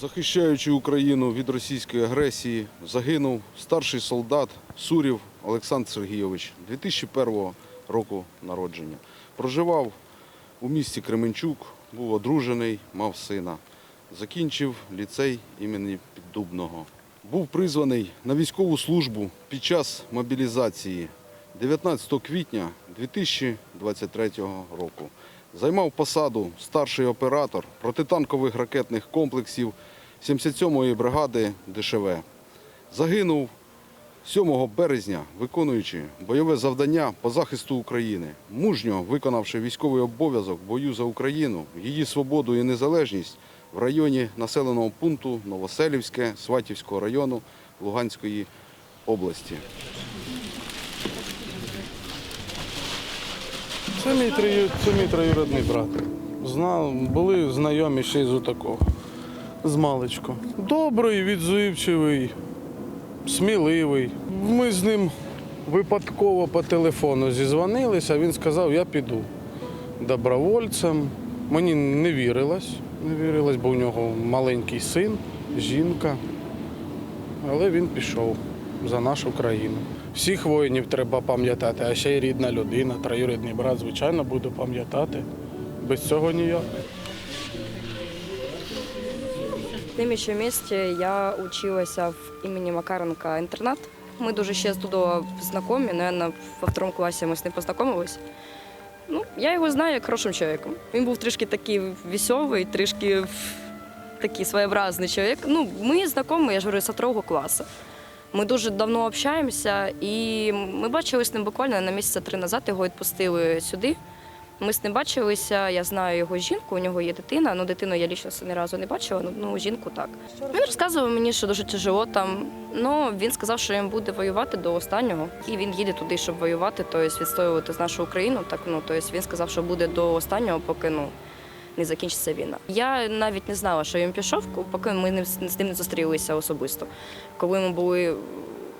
Захищаючи Україну від російської агресії, загинув старший солдат Сурів Олександр Сергійович 2001 року народження. Проживав у місті Кременчук, був одружений, мав сина. Закінчив ліцей імені Піддубного. Був призваний на військову службу під час мобілізації 19 квітня 2023 року. Займав посаду старший оператор протитанкових ракетних комплексів 77-ї бригади ДШВ. Загинув 7 березня, виконуючи бойове завдання по захисту України, мужньо виконавши військовий обов'язок бою за Україну, її свободу і незалежність в районі населеного пункту Новоселівське Сватівського району Луганської області. Це мій, трию- це мій троюрідний брат. Знав, були знайомі ще з такого. З маличку. Добрий, відзивчивий, сміливий. Ми з ним випадково по телефону зізвонилися, він сказав, я піду добровольцем. Мені не вірилось, не вірилось, бо у нього маленький син, жінка. Але він пішов за нашу країну. Всіх воїнів треба пам'ятати, а ще й рідна людина, троюрідний брат, звичайно, буду пам'ятати. Без цього ніяк. Тим ще місті я училася в імені Макаренка інтернат. Ми дуже ще з Дудо знайомі, наверное, во второму класі ми з ним познайомились. Ну, я його знаю як хорошим чоловіком. Він був трішки такий веселий, трішки такий своєобразний чоловік. Ну, ми знайомі, я ж говорю, з другого класу. Ми дуже давно общаємося, і ми бачились з ним буквально на місяця три назад. Його відпустили сюди. Ми з ним бачилися, я знаю його жінку, у нього є дитина. Ну, дитину я лічно ні разу не бачила, ну, ну жінку так. Він розказував мені, що дуже тяжело там. Ну він сказав, що він буде воювати до останнього, і він їде туди, щоб воювати, тобто відстоювати нашу Україну. Так ну тобто він сказав, що буде до останнього, поки ну. Не закінчиться війна. Я навіть не знала, що він пішов, поки ми з ним не зустрілися особисто. Коли ми були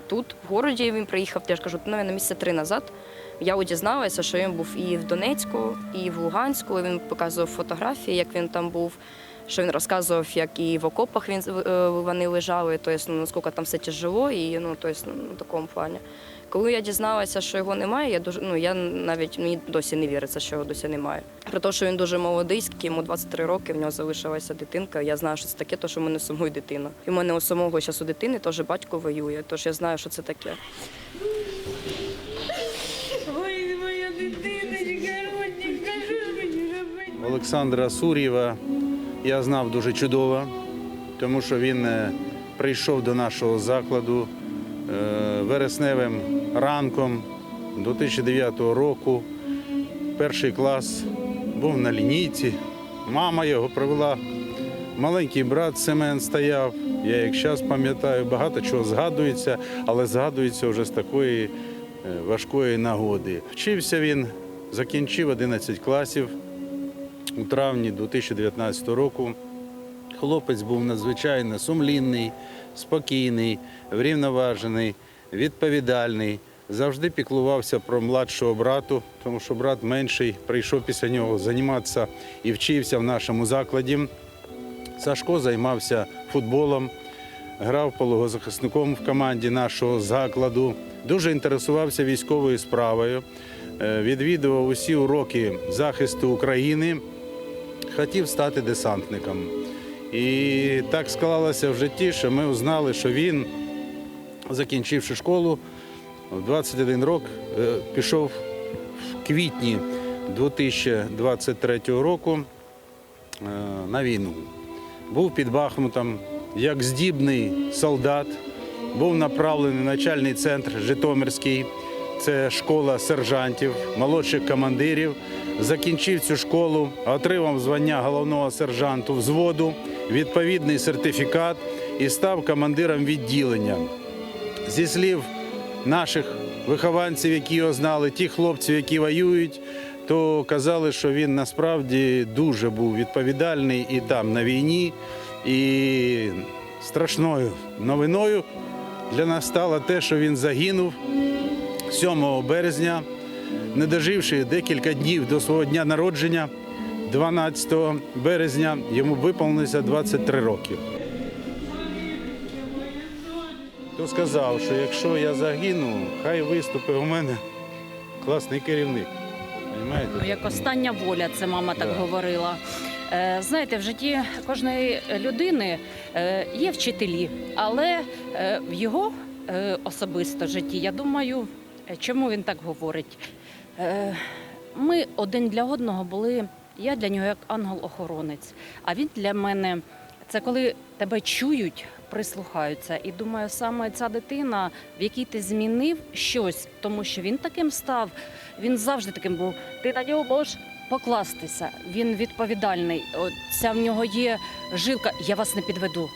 тут, в городі, він приїхав, я ж кажу, ну, на місяця три назад. Я дізналася, що він був і в Донецьку, і в Луганську. Він показував фотографії, як він там був. Що він розказував, як і в окопах він е, вони лежали, тобто, ну, наскільки там все тяжело, і ну, тобто, ну, в такому плані. Коли я дізналася, що його немає, я дуже ну я навіть мені досі не віриться, що його досі немає. Про те, що він дуже молодий, скільки йому 23 роки, в нього залишилася дитинка. Я знаю, що це таке, то що в мене сумує дитина. І в мене у самого зараз у дитини теж батько воює, тож я знаю, що це таке. Ой, моя дитиночка, родненька, що мені робити? Олександра Сур'єва я знав дуже чудово, тому що він е, прийшов до нашого закладу е, вересневим ранком 2009 року. Перший клас був на лінійці. Мама його привела. Маленький брат Семен стояв. Я як зараз пам'ятаю, багато чого згадується, але згадується вже з такої е, важкої нагоди. Вчився він, закінчив 11 класів у травні 2019 року. Хлопець був надзвичайно сумлінний, спокійний, врівноважений, відповідальний. Завжди піклувався про младшого брату, тому що брат менший прийшов після нього займатися і вчився в нашому закладі. Сашко займався футболом, грав пологозахисником в команді нашого закладу. Дуже інтересувався військовою справою, е, відвідував усі уроки захисту України хотів стати десантником. І так склалося в житті, що ми узнали, що він, закінчивши школу, в 21 рок е, пішов в квітні 2023 року е, на війну. Був під Бахмутом як здібний солдат, був направлений в начальний центр Житомирський. Це школа сержантів, молодших командирів. Закінчив цю школу, отримав звання головного сержанту взводу, відповідний сертифікат і став командиром відділення. Зі слів наших вихованців, які його знали, ті хлопців, які воюють, то казали, що він насправді дуже був відповідальний і там на війні. І страшною новиною для нас стало те, що він загинув 7 березня, не доживши декілька днів до свого дня народження, 12 березня йому виповнилося 23 роки. то сказав, що якщо я загину, хай виступить у мене класний керівник. Понимаєте? Ну, як остання воля, це мама так Да. говорила. Е, Знаєте, в житті кожної людини е, є вчителі, але е, в його особисто житті, я думаю, чому він так говорить? Е, Ми один для одного були, я для нього як ангел-охоронець, а він для мене це коли тебе чують, прислухаються. І думаю, саме ця дитина, в якій ти змінив щось, тому що він таким став, він завжди таким був. Ти на нього можеш покластися. Він відповідальний. Ця в нього є жилка. Я вас не підведу.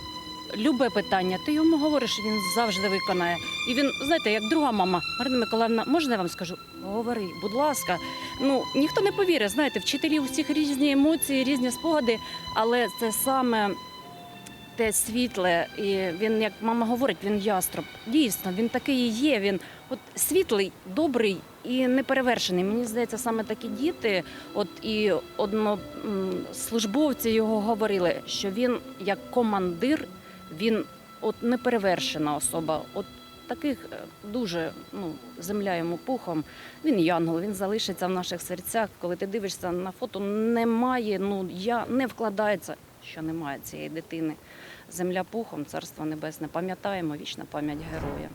Любе питання, ти йому говориш, він завжди виконає. І він, знаєте, як друга мама, Марина Миколаївна, можна я вам скажу? Говори, будь ласка. Ну ніхто не повірить. Знаєте, вчителі у всіх різні емоції, різні спогади, але це саме те світле. І він, як мама говорить, він яструб. Дійсно, він такий і є. Він от світлий, добрий і неперевершений. Мені здається, саме такі діти, от і однослужбовці його говорили, що він як командир, він от неперевершена особа. От таких е, дуже ну, земля йому пухом. Він янгол, він залишиться в наших серцях. Коли ти дивишся на фото, немає, ну я не вкладається, що немає цієї дитини. Земля пухом, царство небесне. Пам'ятаємо вічна пам'ять героя.